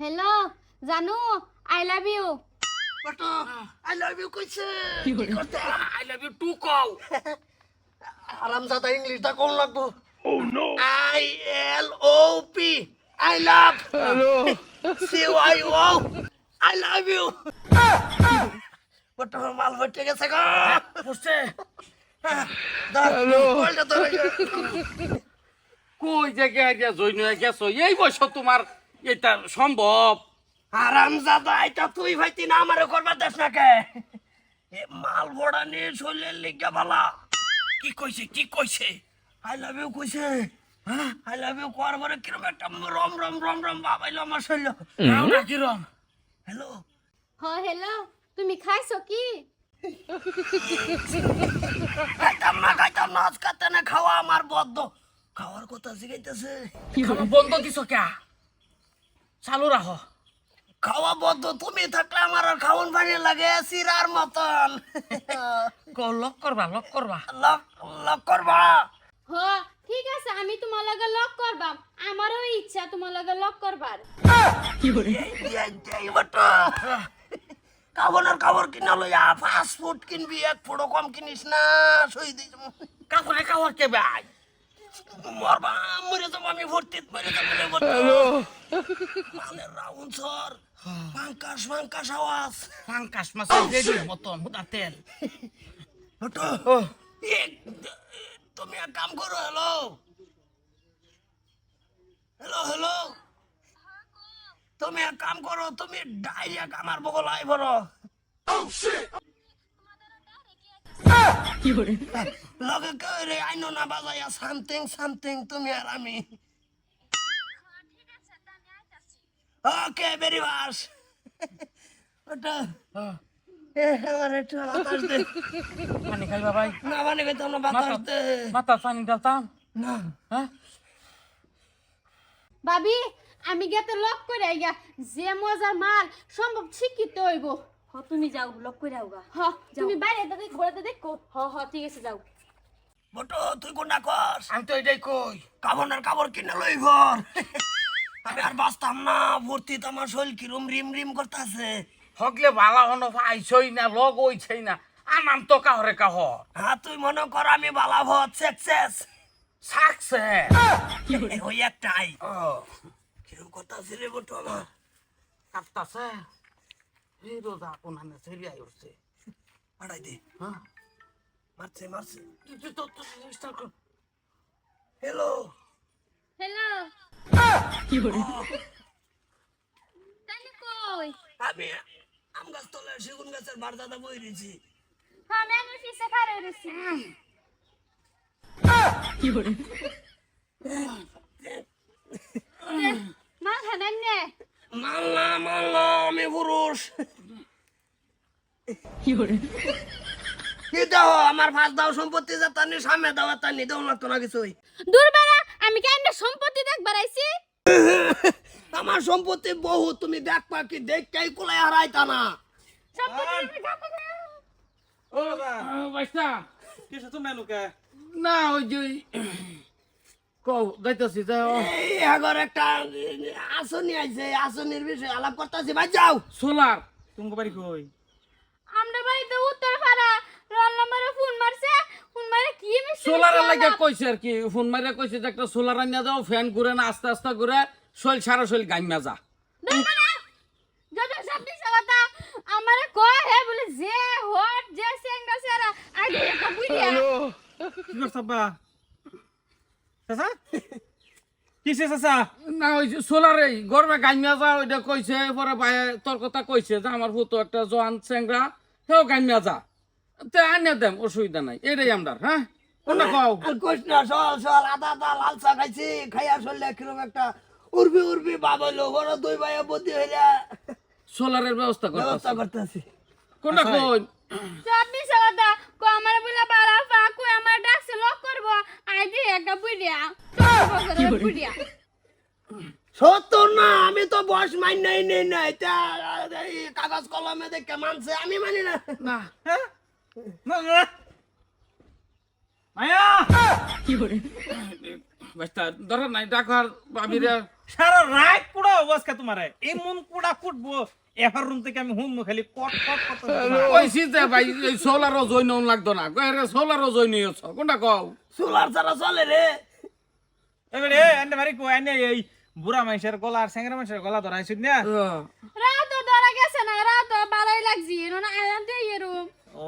Hello' জানো I love you বটো I love you কইছে? আই লাভ ইউ টু কও। আরাম জাদা ইংলিশটা কোন লাগবো? ও no I L O P I love hello C Y O I love you বটো মাল হটে গেছে গো। বুঝছে হ্যালো কই জায়গা গিয়া জইন হয়ে গেছো? এই বয়স তোমার এটা সম্ভব। আরাম জাদা এটা তুই ভাইতি না আমারে করবার দেশ না কে? এ মাল ভরা নিয়ে শরীরের লিগা ভালা। কি কইছে কি কইছে? আই লাভ ইউ কইছে। হ্যাঁ? আই লাভ ইউ কোয়ার পরে কিরম একটা রম রম রম রম বাবাইলো আমার শরীর। আমরা কিরম হ্যালো হ হেল্ল' তুমি খাইছো কি? খাইতাম না খাইতাম না আজকাতে না খাওয়া আমার বদ্ধ। খাওয়ার কথা শিখাইতেছে খাওয়া বন্ধ দিছো কে? চালু রাখো খাওয়া বদ্ধ তুমি থাকলে আমার আর খাওয়ান পানি লাগে সিরার মতন। ক লক করবা লক করবা লক লক করবা হ ঠিক আছে আমি তোমার লগে লক করবাম আমারও ইচ্ছা তোমার লগে লক করবার কাবনের কাবর কিনা লইয়া ফাস্ট ফুড কিনবি এক ফুটো কম কিনিস না সই দিস কাপড়ে কাপড় কে ভাই মরবা মরে যাব আমি ভর্তি মরে যাব হ্যালো। মানে রাউন্ড সর পাঙ্কাশ পাঙ্কাশ আওয়াজ। পাঙ্কাশ মাছের রেডির মতন হুদা তেল। হটো তুমি এক কাম করো হ্যালো। Hello hello. তুমি এক কাম করো তুমি ডাইরেক্ট আমার বগল আই বড় লগে কই আইনো না বাজাইয়া সামথিং সামথিং তুমি আর আমি। ওকে ভেরি বাস ওটা আমার একটু বাতাস দে। পানি খাইবা ভাই না মানে কইতাম না বাতাস দে। মাথা পানি ডালতাম না। হ্যাঁ? ভাবি আমি গেতে লক করে আইগা যে মজার মাল সম্ভব শিক্ষিত হইব। হ তুমি যাও লক করে আওগা হ তুমি বাইরে দাদা ঘোরাতে দেখো। হ হ ঠিক আছে যাও। বটো তুই কোনটা কর আমি তো এটাই কই। কাবনের কাবর কিনে লই ঘর। আমি আর বাঁচতাম না ভর্তি তো আমার শরীর কিরম রিম রিম করতেছে। হগলে ভালা হন আইছই না লগ হইছই না। আনাম তো কাহরে কাহ হ্যাঁ তুই মনে কর আমি বালা ভত সাকসেস সাকসে ওই একটাই। কিরম করতেছে রে বটু আমার। কাটতাছে এই রোজা কোনানে সেরিয়াই উঠছে পাঠাই দে। হ্যাঁ। মারছে মারছে। কর। কই? আমি আম গাছ তলে সেগুন গাছের বারদাদা বই রয়েছি। হ্যাঁ আমি আমি ফিসে খারে রইছি মাল পুরুষ দাও আমার ফাঁস দাও সম্পত্তি যাতানি সামনে দাও তানি দাও লাগতো না কিছুই। দূর বেড়া আমি কেন সম্পত্তি দেখবার আইছি? আমার সম্পত্তি বহু তুমি দেখ পাখি দেখ কাই কুলাই হারাইতা না। ও বাইসা কিছু তুমি এনুকে না ওই যে কও যাইতাছি যাও। এই আগর একটা আসনি আইছে আসনির বিষয়ে আলাপ করতেছি ভাই যাও। সোলার তুমি বাড়ি কই? আমরা বাড়িতে উত্তর পাড়া রোল নম্বরে ফোন মারছে ফোন মারে কি মিষ্টি সোলারের মিষ্টি লাগে কইছে আর কি ফোন কইছে যে একটা সোলার আনিয়া যাও ফ্যান ঘুরে না আস্তে আস্তে ঘুরে শৈল সারা শৈল গাইমা যা। যত সব দিছে কথা আমারে কয় হে বলে যে হট যে সেঙ্গা সেরা আগে একটা কি করছ আব্বা? চাচা? কিসে চাচা? না ওই সোলারে গরমে গাইমা যা ওইটা কইছে পরে ভাই তোর কথা কইছে যে আমার ফুতো একটা জোয়ান চেংরা সেও গাইমা যা। তে আনিয়া দেম অসুবিধা নাই এটাই আমরা হ্যাঁ কোনটা কও? কইস না সল সল আদা দা লাল চা খাইছি খাইয়া চললে কিরম একটা উর্বি উর্বি বাবাইলো বড় দুই ভাইয়া বুদ্ধি হইলে। সোলারের ব্যবস্থা ব্যবস্থা করতে করতেছি কোনটা কই দিছে বুড়িয়া সত্তর না আমি তো বয়স মাইন নাই নেই না। এটা কাগজ কলমে দেখে মানছে আমি মানি না। না হ্যাঁ? মায়া! বাস্তা ধরো নাই ডাকার বাবিরে সারা রাত কুড়া অবস্থা তোমারে। এমন কুড়া কুটবো এফার রুম থেকে আমি হুম খালি কট কট কট কইছি যে ভাই এই সোলারও লাগতো না। কয়ে সোলারও জইন হইছ কোনটা কও? সোলার ছাড়া চলে রে। এনে বাড়ি কো এনে এই বুড়া মানুষের গলা আর স্যাংরা মানুষের গলা ধরাইছিস না? রাত ধরা গেছে না রাত লাগছি না আয়াম দিয়ে এরম। ও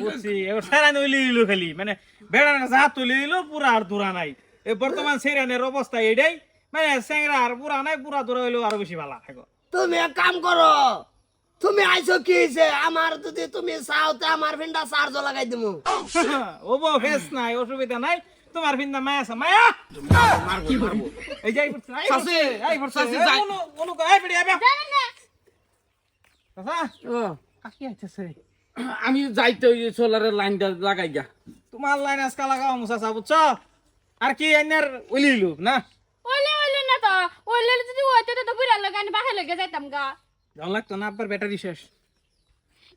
বুঝছি। এবার সারা নইলি দিল খালি মানে বেড়ার যা তুলে দিল পুরা আর দূরা নাই। এই বর্তমান সেরানের অবস্থা এটাই মানে স্যাংরা আর পুরা নাই পুরা দূরা হইল আরও বেশি ভালো থাকো তুমি এক কাম করো তুমি আইছো কি হইছে আমার যদি তুমি চাওতে আমার ফিন্ডা চার্জ লাগাই দিমু। ও বো ফেস নাই অসুবিধা নাই। তোমার ফিন্দা মায়া আছে। মায়া! কি করব এই যাই পড়ছে এই এই পড়ছে শাশি, যাই। অনু অনু এই আবে জানেন না। চাচা ও, কাকি আইতেছে আমি যাইতে ওই সোলারের লাইনটা লাগাই গা। তোমার লাইন আজকা লাগাও মুসাসা বুঝছ? আর কি আইনার উলিলু না? ওইলে ওইলে না তো। ওইলে যদি হইতো তো বুড়া লাগে আমি বাহে লগে যাইতাম গা। যাও লাগতো না আব্বার ব্যাটারি শেষ।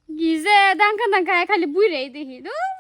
গিজে দাঙ্কা দাঙ্কা খালি বুড়াই দেখি দূর